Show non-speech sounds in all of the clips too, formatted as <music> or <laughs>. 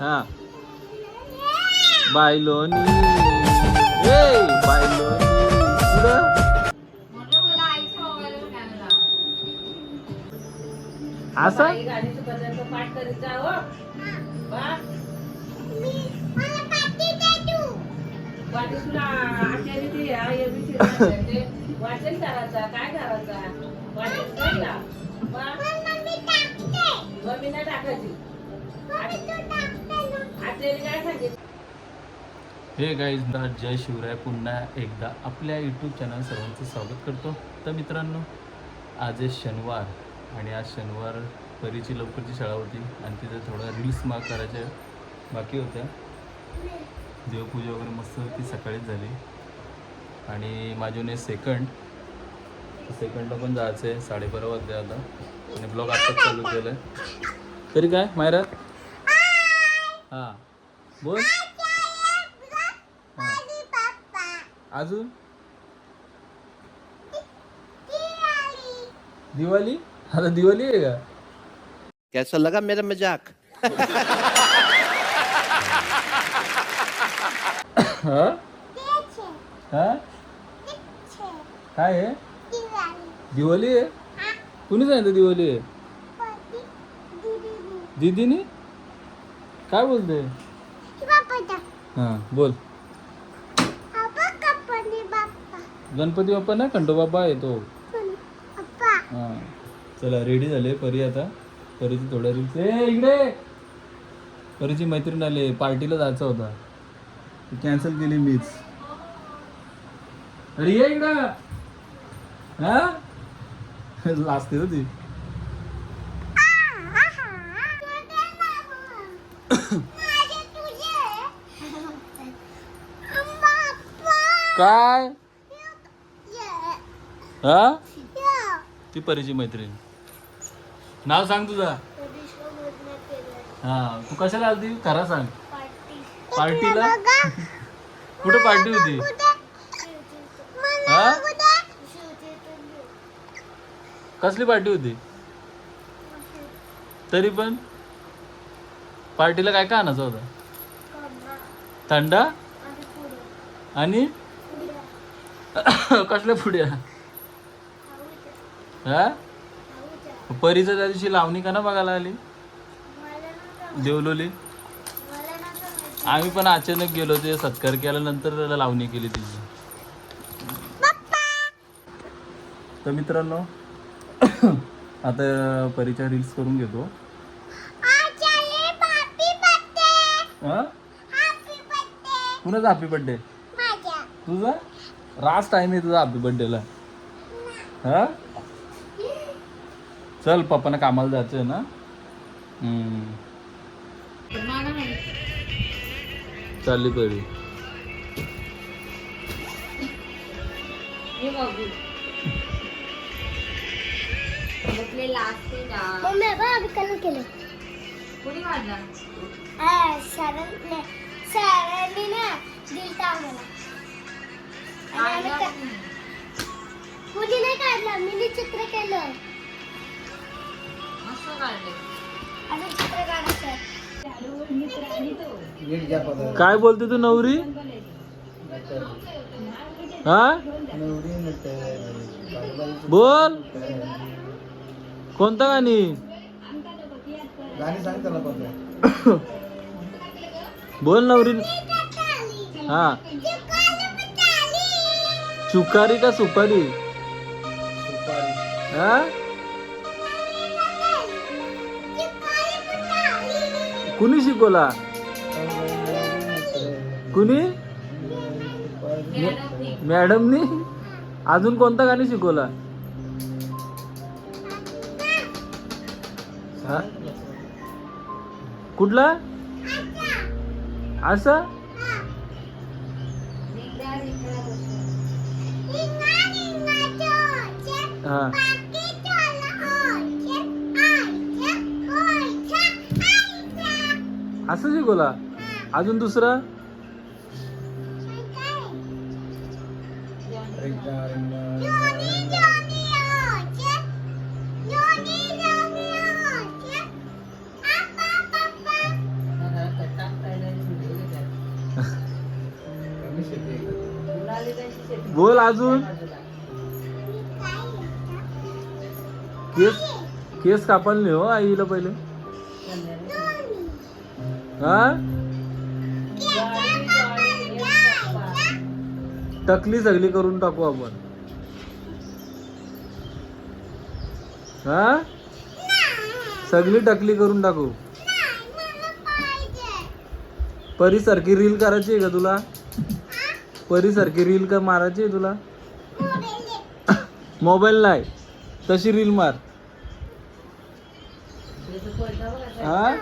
हा बायलोनी ए बायलोनी. असं हो. वाचन करायचा काय करायचा वाचन कर ना. बा. मम्मी <laughs> नाही टाकायची हे गाईज जय शिवराय. पुन्हा एकदा आपल्या यूट्यूब चॅनल सर्वांचं स्वागत करतो. तर मित्रांनो आज आहे शनिवार आणि आज शनिवार परीची लवकरची शाळा होती आणि तिथे थोडं रील्स मार्क करायच्या बाकी होत्या. देवपूजा वगैरे मस्त होती सकाळीच झाली. आणि माझ्याने सेकंड सेकंडला पण जायचं आहे साडेबारा वाजले आता. आणि ब्लॉग आत्ताच चालू केलं आहे तरी काय मायरा हाँ. बोल. अजून? दिवाळी? आता दिवाळी आहे का? कैसा लगा मेरा मज़ाक? हा? हा? काय आहे? दिवाळी आहे? कुणी सांगितलं दिवाळी आहे? दीदीनी? काय बोलते? हा बोल. गणपती बाप्पा. ना खंडो बाप्पा येतो हा. चला रेडी झाले परी आता. परीची थोड्या रील्स ए इकडे! परीची मैत्रीण आली पार्टीला जायचा होता. कॅन्सल केली मीच. अरे ये इकडं! हा? <laughs> लाजते हो ती. काय? हा? ती परीची मैत्रीण. नाव सांग तुझा. हा तू कशाला आलती? खरा सांग. पार्टीला? कुठे पार्टी होती? हा? कसली पार्टी होती? तरी पण? पार्टीला काय काय आणायचं होतं? थंडा? आणि? कसल्या पुढे हा? परीचं त्या दिवशी लावणी का ना बघायला आली? देवलोली? आम्ही पण अचानक गेलो ते सत्कार केल्यानंतर त्याला लावणी केली तिची. तर मित्रांनो <coughs> आता परीच्या रील्स करून घेतो. हा? कुणाचा हॅपी बर्थडे तुझा? रास टाइम आहे तुझा हॅपी बर्थडेला हा? चल पप्पाना कामाला जायचंय ना. चालली परी. बघू. बघले last day ला. मम्मी बघ आम्ही कलर केले कोणी काढला? सरांनी सरांनी ना दिलता आम्हाला कोणी? नाही काढलं मी चित्र केलं मस्त काढले. अजून चित्र काढायचं काय बोलते तू नवरी हा बोल कोणता गाणी <coughs> बोल नवरी. हा. चुकारी का सुपारी? हा? कुणी शिकवला? कुणी? मॅडमनी. मॅडमनी अजून कोणता गाणी शिकवला? हा? कुठला? असं. हा. असं शिकवला अजून दुसरा? शेती बोल अजून. केस केस कापले नाही हो आईला पहिले. हा? टकली सगळी करून टाकू आपण. हा? सगळी टकली करून टाकू. परीसारखी रील करायची आहे का तुला? परीसारखी रील का मारायची आहे तुला? मोबाईल नाही. तशी रील मार. हा?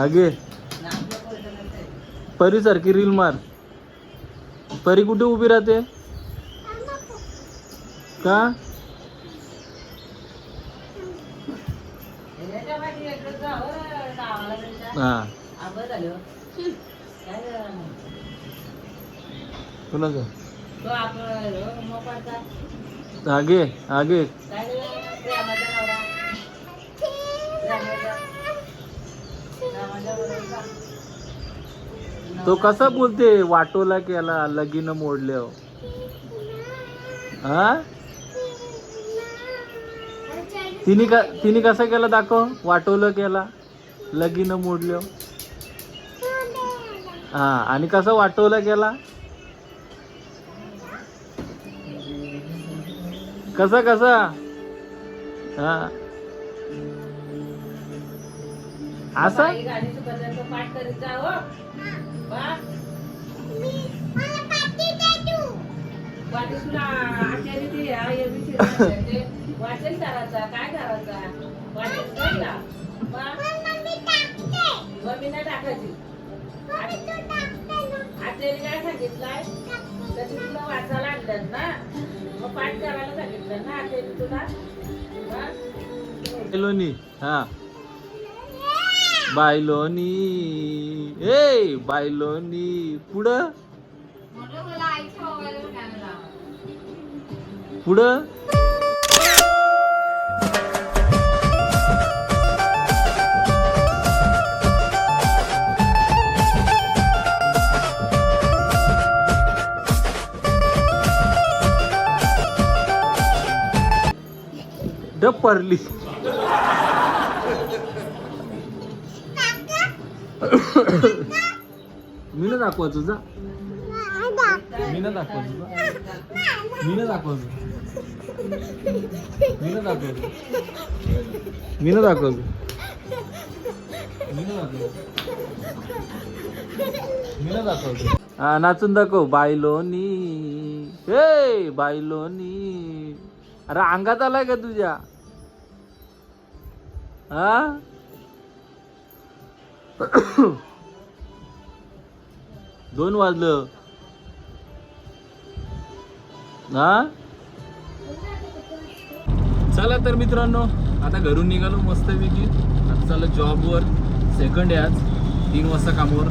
आगे. परीसारखी रील मार. परी कुठे उभी राहते? का? हा. कुणाचं? आगे आगे. तो कसा बोलते? वाटोला केला लगीन मोडले हा. तिने का तिने कसा केला दाखव? वाटोलं केला लगीन मोडले हा आणि कसा वाटोला केला? कसा कसा? ABCD ते वाचन करायचा काय करायचा वाचन कर मम्मी नाही टाकायची. आचार्य काय सांगितलंय? तशी तुला वाचायला आणलं ना. मग पाठ करायला सांगितलं ना आचार्य तुला. बायलोनी हा. बायलोनी. ए बायलोनी पुढं? म्हटलं द परली. मोबाईलवर मी ना दाखवा तुझा. मी ना दाखवा तुझा. मी ना दाखवतो मी ना दाखवा मी ना दाखवतो मी ना मी ना नाचून दाखव बायलोनी. हे बायलोनी. अरे अंगात आलाय का तुझ्या? हा? दोन वाजलं. हा? चला तर मित्रांनो आता घरून निघालो मस्तपैकी. आता चाललं जॉबवर. सेकंड आहे आज. तीन वाजता कामावर.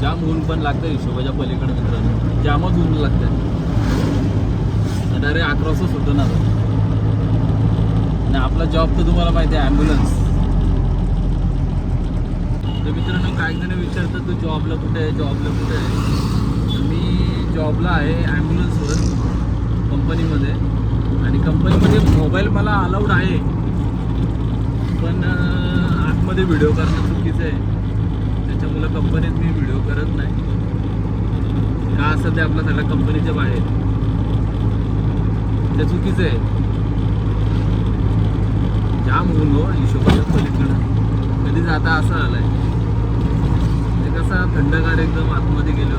जाम ऊन पण लागतं हिशोबाच्या पलीकडे मित्रांनो. जामच ऊन लागतं डायरेक्ट अकरा वाजता सुटतो ना आणि आपला जॉब तर तुम्हाला माहिती आहे ॲम्ब्युलन्स तर मित्रांनो काही जण विचारतात तू जॉबला कुठे आहे? जॉबला कुठे आहे? तर मी जॉबला आहे ॲम्ब्युलन्सवर कंपनीमध्ये आणि कंपनीमध्ये मोबाईल मला अलाउड आहे. पण आतमध्ये व्हिडिओ करणं चुकीचं आहे. त्याच्यामुळं कंपनीत मी व्हिडिओ करत नाही. का असं ते आपल्या सगळ्या कंपनीच्या बाहेर? ते चुकीचं आहे. जाम होऊन हो हिशोबाच्या पलीकडं. कधीच आता असं आलंय. ते कसं थंडगार एकदम आतमध्ये गेलो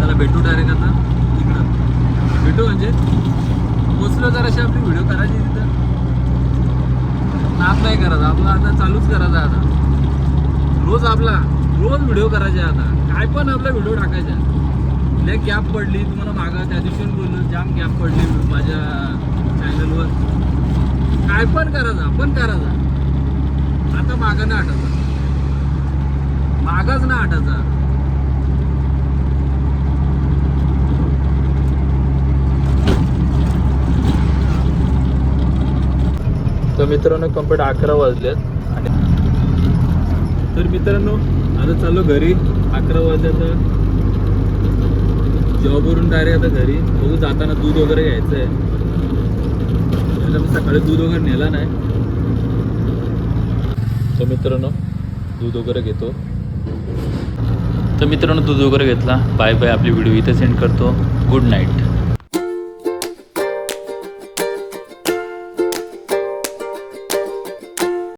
चला भेटू डायरेक्ट आता तिकडं भेटू म्हणजे? पोचलो जर अशी आपली व्हिडिओ करायची तिथं. नाप नाही करायचा आपला आता चालूच करायचा आता. रोज आपला. रोज व्हिडिओ करायचे आता. काय पण आपला व्हिडिओ टाकायचा. लय गॅप पडली तुम्हाला मागं त्या दिवशी बोललो जाम गॅप पडली माझ्या चॅनलवर काय पण करायचा पण करायचा. आता मागं नाही आठायचा मागच ना आठायचा तर मित्रांनो कंप्लीट अकरा वाजलेत. आणि तर मित्रांनो आता चाललो घरी अकरा वाजता जॉबवरून डायरेक्ट आता घरी. बघू जाताना दूध वगैरे घ्यायचं आहे मी सकाळी दूध वगैरे नेला नाही. तर मित्रांनो दूध वगैरे घेतो. तर मित्रांनो दूध वगैरे घेतला. बाय बाय आपली व्हिडिओ इथे सेंड करतो. Good night